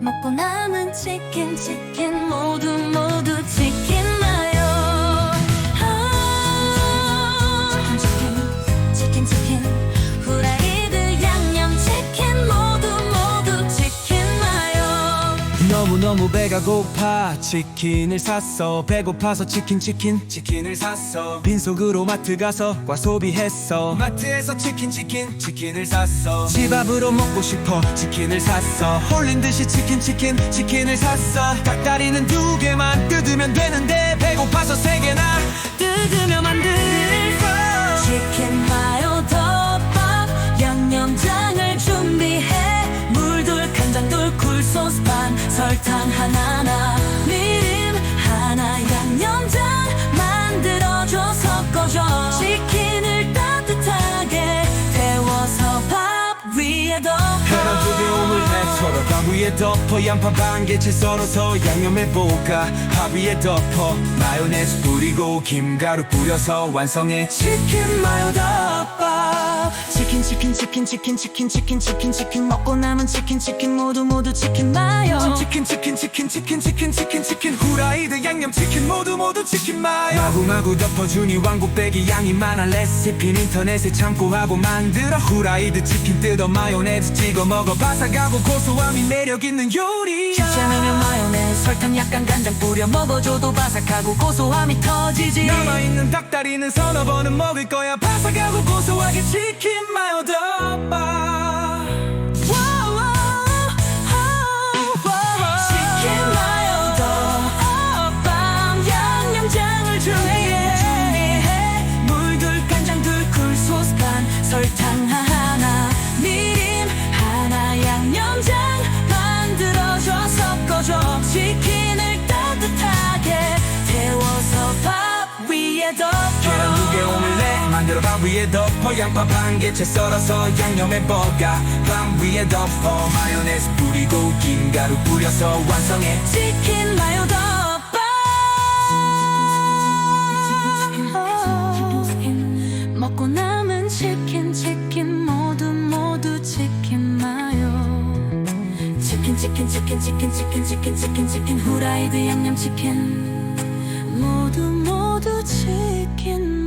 먹고 남은 치킨 치킨 모두 모두 치킨 너무너무 배가 고파. 치킨을 샀어. 배고파서 치킨 치킨 치킨을 샀어. 빈속으로 마트 가서 과소비했어. 마트에서 치킨 치킨 치킨을 샀어. 집 앞으로 먹고 싶어. 치킨을 샀어. 홀린 듯이 치킨 치킨 치킨을 샀어. 닭다리는 두 개만 뜯으면 되는데 배고파서 세 개나 뜯으면 만들 설탕 하나나 미림 하나 양념장 만들어줘 섞어줘. 치킨을 따뜻하게 데워서 밥 위에 덮어. 계란 두개 오믈렛 서로 밥 위에 덮어. 양파 반개채 썰어서 볶아 밥 위에 덮어. 마요네즈 뿌리고 김가루 뿌려서 완성해. 치킨 마요 덮밥 치킨 치킨 치킨 치킨 치킨 치킨 치킨 치킨 먹고 남은 치킨 치킨 모두 모두 치킨 마요 치킨 치킨 치킨 치킨 치킨 치킨 치킨 후라이드 양념 치킨 모두 모두 치킨 마요 마구마구 덮어주니 왕국배기 양이 많아 레시피 인터넷에 참고하고 만들어 후라이드 치킨 뜯어 마요네즈 찍어 먹어 바삭하고 고소함이 매력 있는 요리 쉽지 않으면 마요네즈 설탕 약간 간장 뿌려 먹어줘도 바삭하고 고소함이 터지지. 남아있는 닭다리는 서너 번은 먹을 거야. 바삭하고 고소하게 치킨 마요 덮 위에 덮어 계란 두 개 오믈렛 만들어 밥 위에 덮어. 양파 반개채 썰어서 양념에 볶아 밥 위에 덮어. 마요네즈 뿌리고 김가루 뿌려서 완성해. 치킨 마요 덮밥 먹고 남은 치킨 치킨 모두 모두 치킨 마요. 치킨 치킨 치킨 치킨 치킨 치킨 치킨 치킨 후라이드 양념 치킨 모두 모두 치킨